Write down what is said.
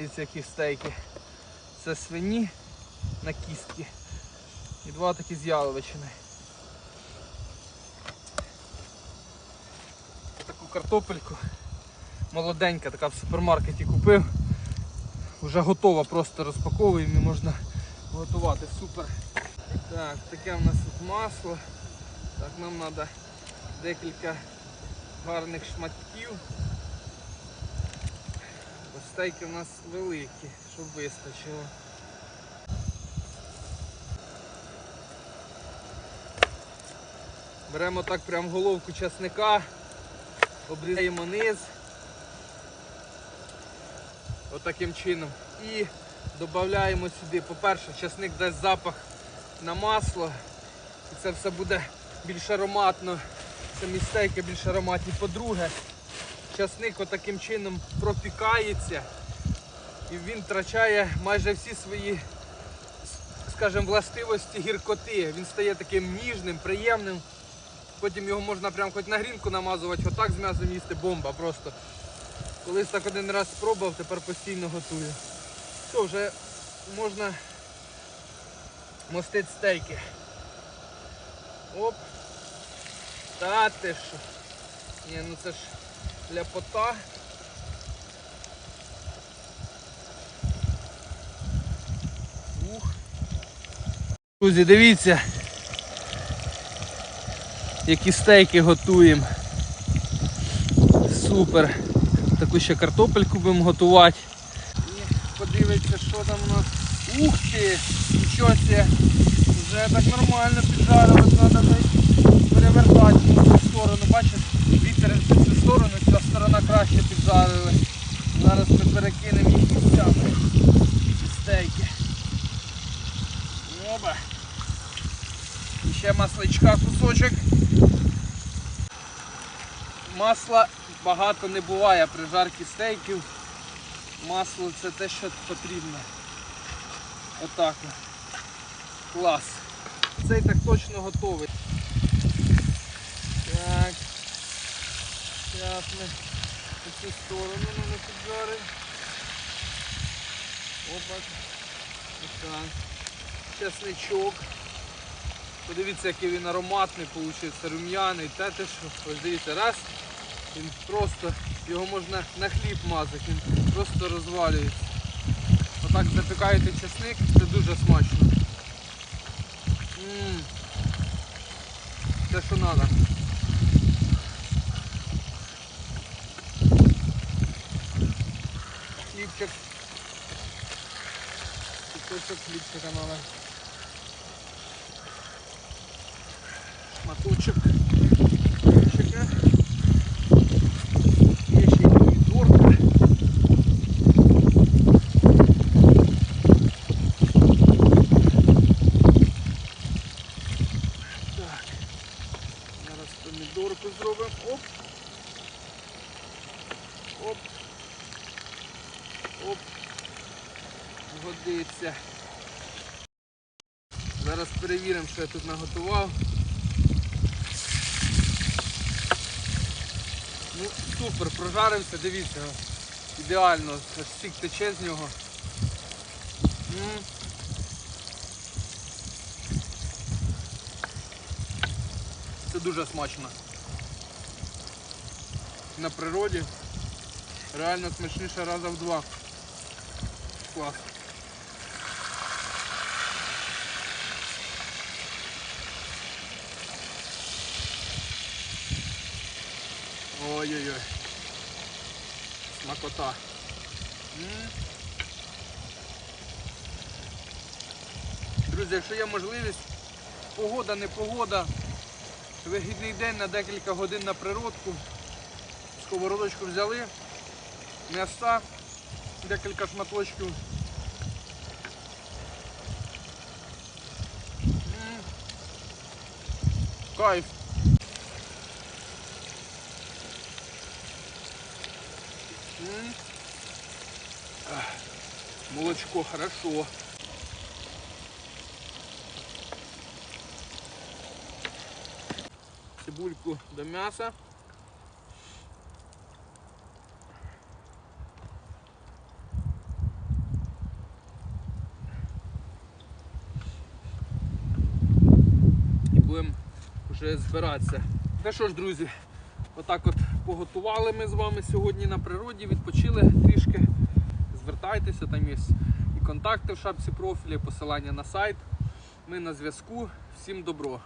Дивіться, які стейки. Це свині на кістки. І два такі з яловичини. Таку картопельку. Молоденька, така в супермаркеті купив. Вже готова, просто розпаковуємо і можна готувати. Супер. Так, таке в нас тут масло. Так, нам треба декілька гарних шматків. Стейки у нас великі, щоб вистачило. Беремо так прям головку часника, обрізаємо низ. Отаким чином. І додаємо сюди, по-перше, часник дасть запах на масло. І це все буде більш ароматно. Самі стейки більш ароматні. По-друге, часник отаким чином пропікається і він втрачає майже всі свої, скажімо, властивості гіркоти. Він стає таким ніжним, приємним. Потім його можна прям хоч на грінку намазувати, отак з м'ясом їсти бомба просто. Колись так один раз спробував, тепер постійно готую. Все, вже можна мостити стейки. Оп. Та ти що? Ні, ну це ж ляпота. Друзі, дивіться, які стейки готуємо. Супер. Таку ще картопельку будемо готувати. І подивіться, що там у нас. Ух ти! Нічого себе! Вже так нормально піджарилось, треба перевертати в цю сторону. Бачиш, вітер в цю сторону, ця сторона краще піджарили. Зараз ми перекинемо їх місцями. Ці стейки. Оба. І ще масличка кусочок. Масла багато не буває при жарці стейків. Масло це те, що потрібно. Отак. от. Клас. Цей так точно готовий. Так. Зараз ми по цю сторону піджаримо. Опа. Отак. Чесничок. Подивіться, який він ароматний получився, рум'яний, те те що. Ось дивіться, раз. Він просто, його можна на хліб мазати, він просто розвалюється. Отак запікаєте чесник, це дуже смачно. М. Те, що треба. Хлібчик. Кусочок хлібчика треба. Шматочок хлібчика. Є ще помідорка. Так. Зараз помідорку зробимо. Оп. Оп. Оп. Годиться. Зараз перевіримо, що я тут наготував. Ну, супер, прожарився, дивіться. Ідеально, аж стік тече з нього. Це дуже смачно. На природі. Реально смачніше раза в два. Клас. Ой-ой-ой. Смакота. Друзі, якщо є можливість, погода, не погода, вихідний день на декілька годин на природку. Сковородочку взяли, м'яса, декілька шматочків. Кайф. Молочко хорошо. Цибульку до м'яса. І будемо вже збиратися. Та що ж, друзі, отак от поготували ми з вами сьогодні на природі, відпочили трішки. Звертайтеся, там є і контакти в шапці профілі, посилання на сайт. Ми на зв'язку. Всім добро.